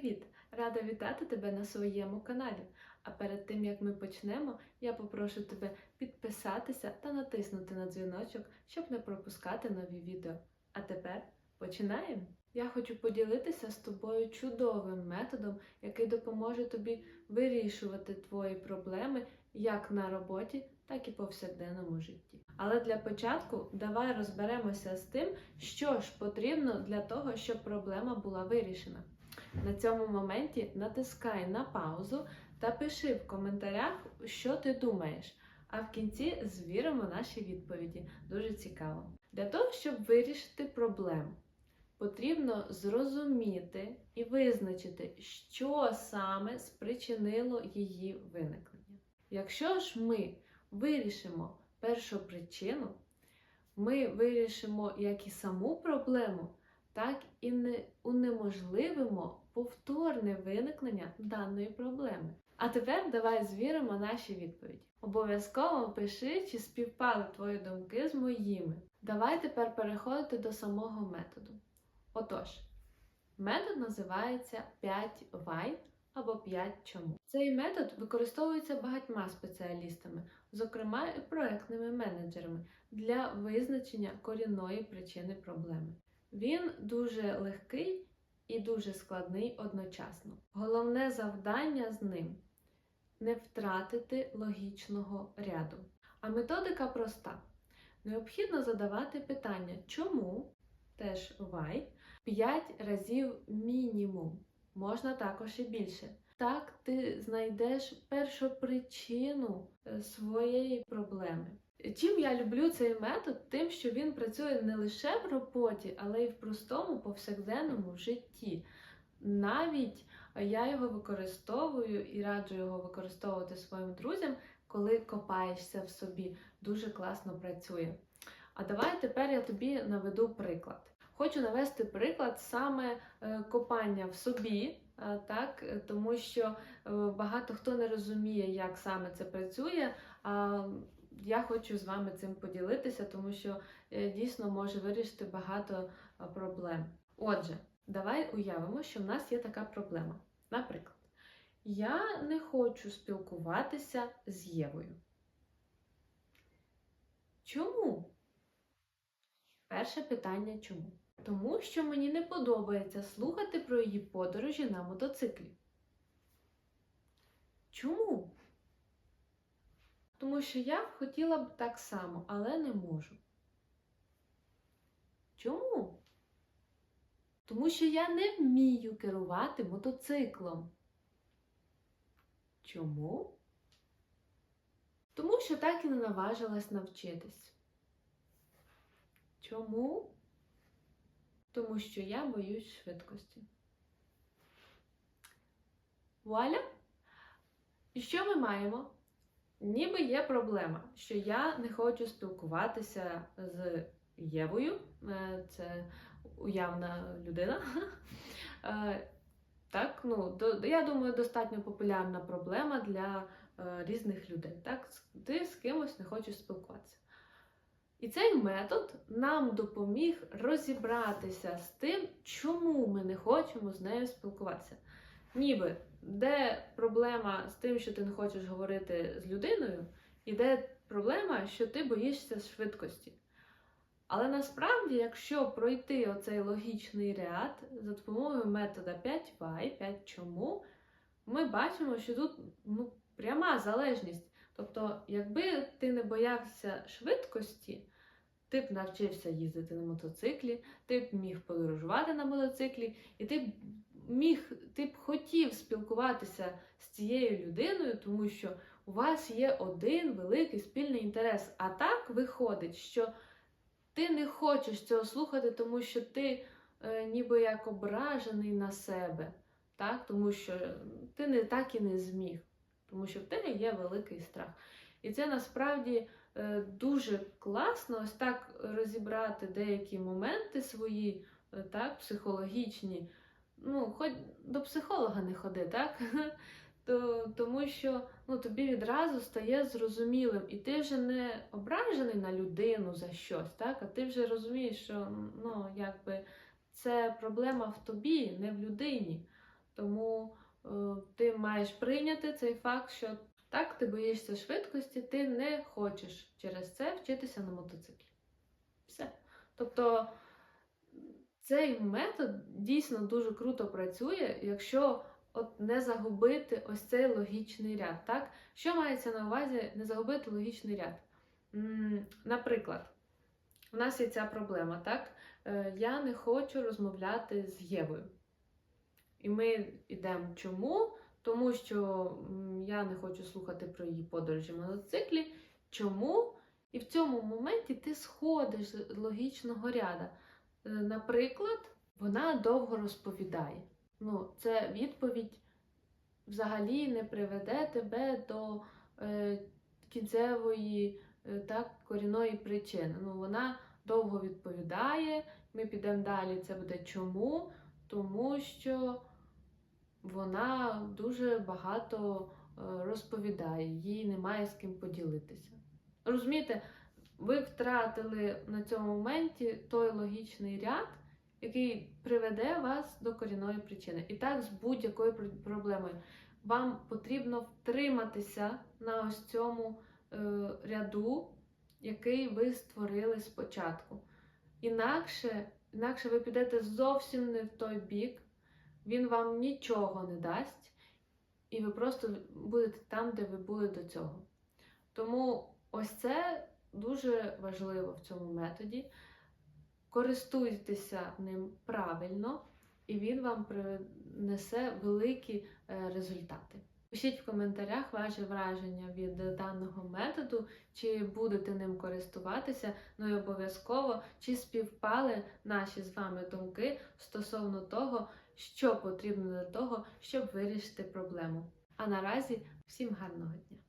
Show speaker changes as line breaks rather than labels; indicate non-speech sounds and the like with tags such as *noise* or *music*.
Привіт! Рада вітати тебе на своєму каналі. А перед тим як ми почнемо, я попрошу тебе підписатися та натиснути на дзвіночок, щоб не пропускати нові відео. А тепер починаємо! Я хочу поділитися з тобою чудовим методом, який допоможе тобі вирішувати твої проблеми як на роботі, так і повсякденному житті. Але для початку давай розберемося з тим, що ж потрібно для того, щоб проблема була вирішена. На цьому моменті натискай на паузу та пиши в коментарях, що ти думаєш. А в кінці звіримо наші відповіді. Дуже цікаво. Для того, щоб вирішити проблему, потрібно зрозуміти і визначити, що саме спричинило її виникнення. Якщо ж ми вирішимо першу причину, ми вирішимо як і саму проблему, так і не унеможливимо повторне виникнення даної проблеми. А тепер давай звіримо наші відповіді. Обов'язково пиши, чи співпали твої думки з моїми. Давай тепер переходити до самого методу. Отож, метод називається 5 why або 5 чому. Цей метод використовується багатьма спеціалістами, зокрема і проектними менеджерами, для визначення корінної причини проблеми. Він дуже легкий і дуже складний одночасно. Головне завдання з ним не втратити логічного ряду. А методика проста. Необхідно задавати питання, чому, теж why, 5 разів мінімум, можна також і більше. Так ти знайдеш першу причину е, своєї проблеми. Чим я люблю цей метод? Тим, що він працює не лише в роботі, але й в простому повсякденному житті. Навіть я його використовую і раджу його використовувати своїм друзям, коли копаєшся в собі. Дуже класно працює. А давай тепер я тобі наведу приклад. Хочу навести приклад саме е, копання в собі, так, тому що е, багато хто не розуміє, як саме це працює. Я хочу з вами цим поділитися, тому що дійсно може вирішити багато проблем. Отже, давай уявимо, що в нас є така проблема. Наприклад, я не хочу спілкуватися з Євою. Чому? Перше питання чому? Тому що мені не подобається слухати про її подорожі на мотоциклі. Чому? Тому що я б хотіла б так само, але не можу. Чому? Тому що я не вмію керувати мотоциклом. Чому? Тому що так і не наважилась навчитись. Чому? Тому що я боюсь швидкості. Вуаля! І що ми маємо? Ніби є проблема, що я не хочу спілкуватися з Євою, е, це уявна людина. *laughs* Е, так, ну, Я думаю, достатньо популярна проблема для е, різних людей. Так? Ти з кимось не хочеш спілкуватися. І цей метод нам допоміг розібратися з тим, чому ми не хочемо з нею спілкуватися. Ніби де проблема з тим, що ти не хочеш говорити з людиною, і де проблема, що ти боїшся швидкості. Але насправді, якщо пройти оцей логічний ряд за допомогою метода 5 why, 5 чому, ми бачимо, що тут ну, пряма залежність. Тобто, якби ти не боявся швидкості, ти б навчився їздити на мотоциклі, ти б міг подорожувати на мотоциклі, і ти б міг, ти б хотів спілкуватися з цією людиною, тому що у вас є один великий спільний інтерес. А так виходить, що ти не хочеш цього слухати, тому що ти е, ніби як ображений на себе, так? тому що ти не так і не зміг, тому що в тебе є великий страх. І це насправді е, дуже класно ось так розібрати деякі моменти свої, е, так, психологічні. Ну, хоч до психолога не ходи, так? *laughs* То, Тому що ну, тобі відразу стає зрозумілим, і ти вже не ображений на людину за щось, так? а ти вже розумієш, що ну, якби, це проблема в тобі, не в людині. Тому е, ти маєш прийняти цей факт, що так, ти боїшся швидкості, ти не хочеш через це вчитися на мотоциклі. Все. Тобто цей метод дійсно дуже круто працює, якщо от не загубити ось цей логічний ряд. Так? Що мається на увазі не загубити логічний ряд? Наприклад, у нас є ця проблема, так? Е, Я не хочу розмовляти з Євою. І ми йдемо чому? Тому що я не хочу слухати про її подорожі в мотоциклі. Чому? І в цьому моменті ти сходиш з логічного ряда. Е, Наприклад, вона довго розповідає. Ну, це відповідь взагалі не приведе тебе до е, кінцевої е, так, корінної причини. Ну, вона довго відповідає, ми підемо далі. Це буде чому? Тому що вона дуже багато е, розповідає, їй немає з ким поділитися. Розумієте, ви втратили на цьому моменті той логічний ряд, який приведе вас до корінної причини. І так з будь-якою проблемою. Вам потрібно втриматися на ось цьому е, ряду, який ви створили спочатку. Інакше, інакше ви підете зовсім не в той бік, він вам нічого не дасть, і ви просто будете там, де ви були до цього. Тому ось це дуже важливо в цьому методі. Користуйтеся ним правильно, і він вам принесе великі е, результати. Пишіть в коментарях ваші враження від даного методу, чи будете ним користуватися, ну і обов'язково, чи співпали наші з вами думки стосовно того, що потрібно для того, щоб вирішити проблему. А наразі всім гарного дня!